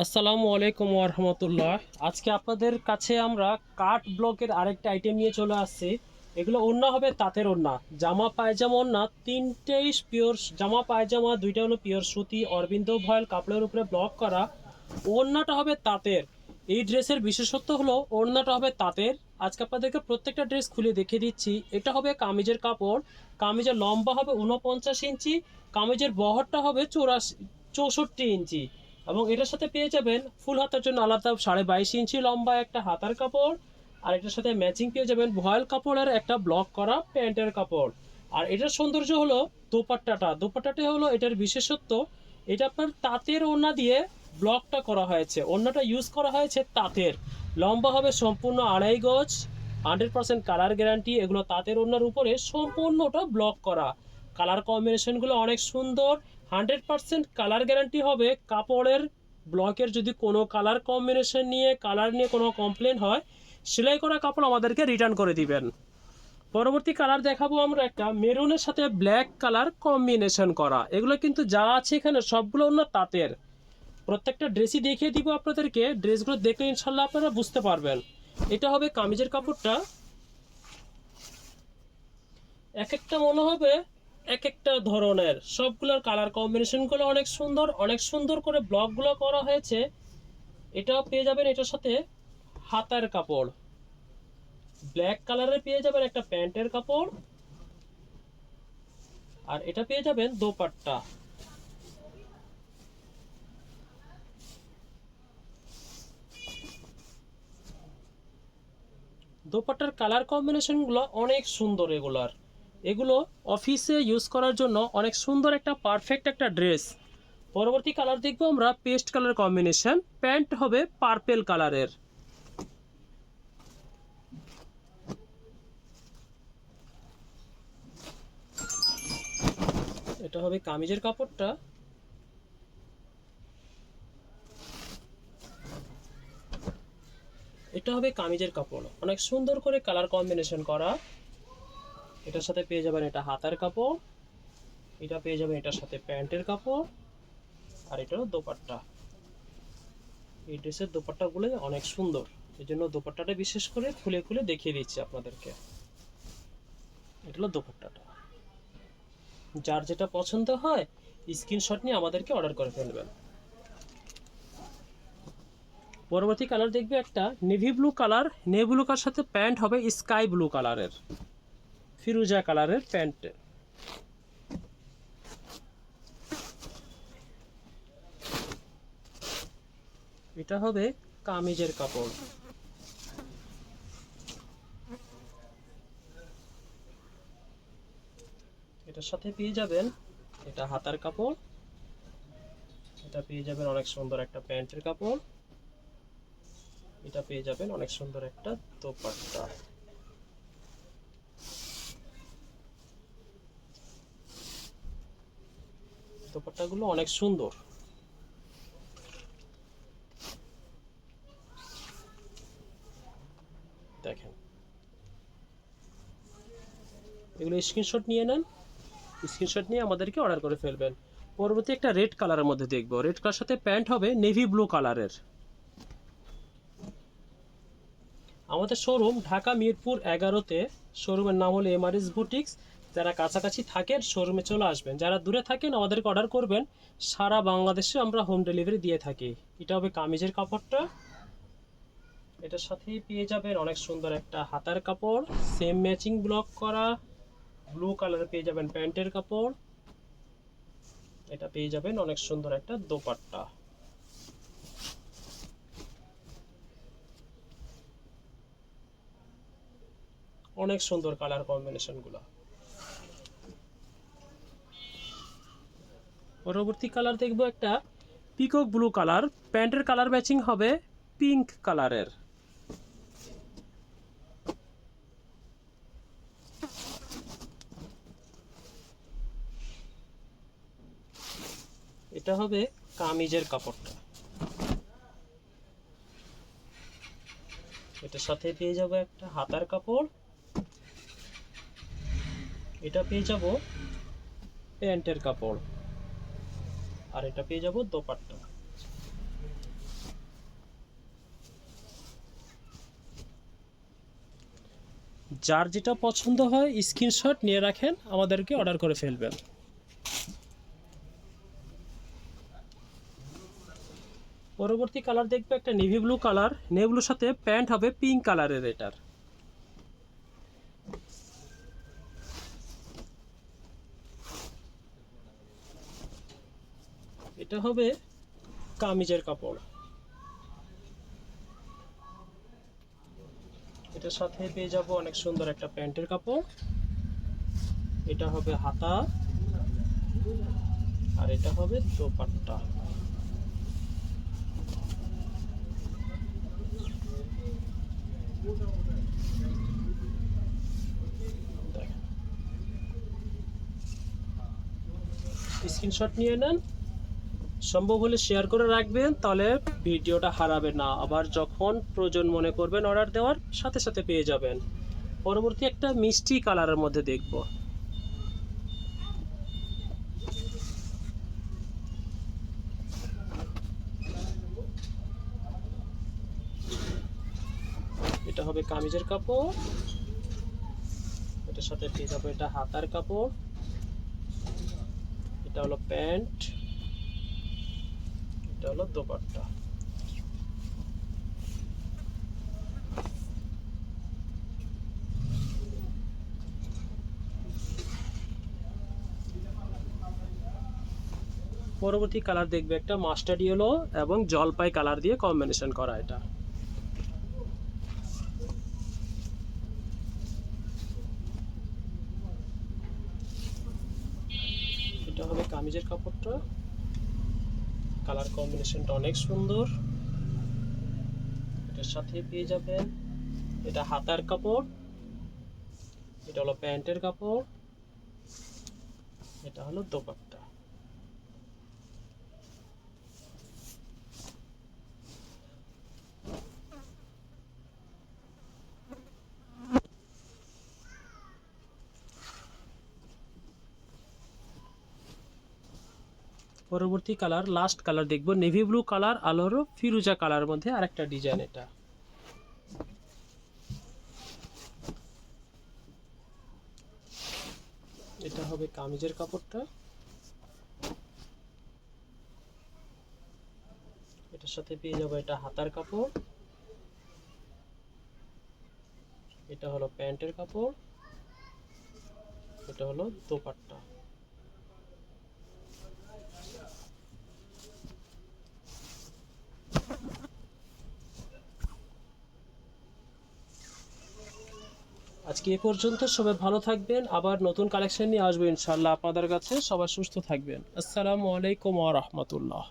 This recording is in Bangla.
আসসালামু আলাইকুম রহমতুল্লাহ। আজকে আপনাদের কাছে আমরা কাঠ ব্লকের আরেকটা আইটেম নিয়ে চলে আসছি। এগুলো ওড়না হবে তাঁতের ওড়না। জামা, পায়জামা ওড়না তিনটেই পিওর জামা, পায়জামা, দুইটা হলো পিওর সুতি, অরবিন্দ, ভয়েল, কাপড়ের উপরে ব্লক করা। ওড়নাটা হবে তাঁতের। এই ড্রেসের বিশেষত্ব হলো ওড়নাটা হবে তাঁতের। আজকে আপনাদেরকে প্রত্যেকটা ড্রেস খুলে দেখিয়ে দিচ্ছি। এটা হবে কামিজের কাপড়। কামিজের লম্বা হবে উনপঞ্চাশ ইঞ্চি। কামিজের বহরটা হবে চৌরাশি, চৌষট্টি ইঞ্চি। এবং এটার সাথে পেয়ে যাবেন ফুল হাতার জন্য আলাদা সাড়ে বাইশ ইঞ্চি লম্বা একটা হাতার কাপড়। আর এটার সাথে ম্যাচিং পেয়ে যাবেন ভয়েল কাপড়ের একটা ব্লক করা প্যান্টের কাপড়। আর এটার সৌন্দর্য হলো দোপাট্টাটা। দোপাট্টাটা হলো এটার বিশেষত্ব। এটা আপনার তাঁতের ওড়না দিয়ে ব্লকটা করা হয়েছে। ওড়নাটা ইউজ করা হয়েছে তাঁতের। লম্বা হবে সম্পূর্ণ আড়াই গজ। হান্ড্রেড পার্সেন্ট কালার গ্যারান্টি এগুলো তাঁতের ওড়নার উপরে সম্পূর্ণটা ব্লক করা। কালার কম্বিনেশনগুলো অনেক সুন্দর। হান্ড্রেড পার্সেন্ট কালার গ্যারান্টি হবে কাপড়ের, ব্লকের যদি কোনো কালার কম্বিনেশন নিয়ে, কালার নিয়ে কোনো কমপ্লেন হয়, সেলাই করা কাপড় আমাদেরকে রিটার্ন করে দিবেন। পরবর্তী কালার দেখাবো আমরা একটা, মেরুনের সাথে ব্ল্যাক কালার কম্বিনেশন করা। এগুলো কিন্তু যা আছে এখানে সবগুলো অন্য তাঁতের। প্রত্যেকটা ড্রেসই দেখিয়ে দিব আপনাদেরকে, ড্রেসগুলো দেখলে ইনশাল্লাহ আপনারা বুঝতে পারবেন। এটা হবে কামিজের কাপড়টা। এক একটা মনে হবে এক একটা ধরনের। সবগুলোর কালার কম্বিনেশনগুলো অনেক সুন্দর অনেক সুন্দর করে ব্লকগুলো করা হয়েছে। এটাও পেয়ে যাবেন এটার সাথে হাতার কাপড়। ব্ল্যাক কালারের পেয়ে যাবেন একটা প্যান্টের কাপড়। আর এটা পেয়ে যাবেন দোপাট্টা। দোপাট্টার কালার কম্বিনেশনগুলো অনেক সুন্দর এগুলার। এগুলো অফিসে ইউজ করার জন্য অনেক সুন্দর একটা পারফেক্ট একটা ড্রেস পরবর্তী কালার দেখব আমরা পেস্ট কালার কম্বিনেশন প্যান্ট হবে পার্পেল কালারের এটা হবে কামিজের কাপড়টা। এটা হবে কামিজের কাপড়। অনেক সুন্দর করে কালার কম্বিনেশন করা। এটার সাথে পেয়ে যাবেন এটা হাতার কাপড়, এটা পেয়ে যাবেন এটার সাথে প্যান্টের কাপড়, আর এটা হলো দোপাট্টা। এই ড্রেসের দোপাট্টাগুলো অনেক সুন্দর। এই জন্য দোপাট্টাটা বিশেষ করে খুলে খুলে দেখিয়ে দিচ্ছি আপনাদেরকে। এটা হলো দোপাট্টাটা। যার যেটা পছন্দ হয়, স্ক্রিনশট নিয়ে আমাদেরকে অর্ডার করে ফেলবেন। পরবর্তী কালার দেখবে একটা navy blue colour, navy blue colour সাথে প্যান্ট হবে স্কাই ব্লু কালারের। ফিরুজা কালারের প্যান্ট। এটা হবে কামিজের কাপড়। এটার সাথে পেয়ে যাবেন এটা হাতার কাপড়। এটা পেয়ে যাবেন অনেক সুন্দর একটা প্যান্টের কাপড়। এটা পেয়ে যাবেন অনেক সুন্দর একটা দোপাট্টা। দোপাট্টাগুলো অনেক সুন্দর। দেখেন। এগুলো স্ক্রিনশট নিয়ে নেন। স্ক্রিনশট নিয়ে আমাদেরকে অর্ডার করে ফেলবেন। পরবর্তী একটা রেড কালারের মধ্যে দেখব। রেড কালার সাথে প্যান্ট হবে নেভি ব্লু কালারের আমাদের শোরুম ঢাকা মিরপুর এগারোতে। শোরুমের নাম হলো এমআরএস বুটিক্স যারা কাছাকাছি থাকেন শোরুমে চলে আসবেন। যারা দূরে থাকেন, আমাদেরকে অর্ডার করবেন। সারা বাংলাদেশে আমরা হোম ডেলিভারি দিয়ে থাকি। এটা হবে কামিজের কাপড়টা। এটার সাথেই পেয়ে যাবেন অনেক সুন্দর একটা হাতার কাপড়। সেম ম্যাচিং ব্লক করা। ব্লু কালার পেয়ে যাবেন প্যান্টের কাপড়। এটা পেয়ে যাবেন অনেক সুন্দর একটা দোপাট্টা। অনেক সুন্দর কালার কম্বিনেশনগুলো পরবর্তী কালার দেখব একটা পিকক ব্লু কালার প্যান্টের কালার ম্যাচিং হবে পিঙ্ক কালারের এটা হবে কামিজের কাপড়টা। এটার সাথে পেয়ে যাব একটা হাতার কাপড়। এটা পেয়ে যাব প্যান্টের কাপড়। আর এটা পেয়ে যাব দোপাট্টা। যার যেটা পছন্দ হয় স্ক্রিনশট নিয়ে রাখেন, আমাদেরকে অর্ডার করে ফেলবেন। পরবর্তী কালার দেখবে একটা নেভি ব্লু কালার নেভি ব্লুর সাথে প্যান্ট হবে পিঙ্ক কালারের এটার এটা হবে কামিজের কাপড়। এটার সাথে পেয়ে যাব অনেক সুন্দর একটা প্যান্টের কাপড়। এটা হবে হাতা। আর এটা হবে দোপাট্টা। স্ক্রিনশট নিয়ে নেন। সম্ভব হলে শেয়ার করে রাখবেন, তাহলে ভিডিওটা হারাবে না। আবার যখন প্রয়োজন মনে করবেন অর্ডার দেওয়ার, সাথে সাথে পেয়ে যাবেন। পরবর্তী একটা মিষ্টি কালারের মধ্যে দেখব। এটা হবে কামিজের কাপড়। এটার সাথে পেয়ে যাব এটা হাতার কাপড়। এটা হলো প্যান্ট। এটা হলো দোপাট্টা। পরবর্তী কালার দেখবে একটা মাস্টার্ড ইয়েলো এবং জলপাই কালার দিয়ে কম্বিনেশন করা এটা। এটা হবে কামিজের কাপড়টা। কালার কম্বিনেশনটা অনেক সুন্দর। এটার সাথে পেয়ে যাবেন, এটা হাতার কাপড়, এটা হলো প্যান্টের কাপড়, এটা হলো দোপাট্টা। পরবর্তী কালার লাস্ট কালার দেখব। নেভি ব্লু কালার আলোরও ফিরুজা কালার মধ্যে আরেকটা ডিজাইন এটা। এটা হবে কামিজের কাপড়টা। এটার সাথে পেয়ে যাব এটা হাতার কাপড়। এটা হলো প্যান্টের কাপড়। এটা হলো দোপাট্টা। আজকে এ পর্যন্ত সবাই ভালো থাকবেন। আবার নতুন কালেকশন নিয়ে আসব ইনশাল্লাহ আপনাদের কাছে সবাই সুস্থ থাকবেন। আসসালামু আলাইকুম ওয়া রাহমাতুল্লাহ।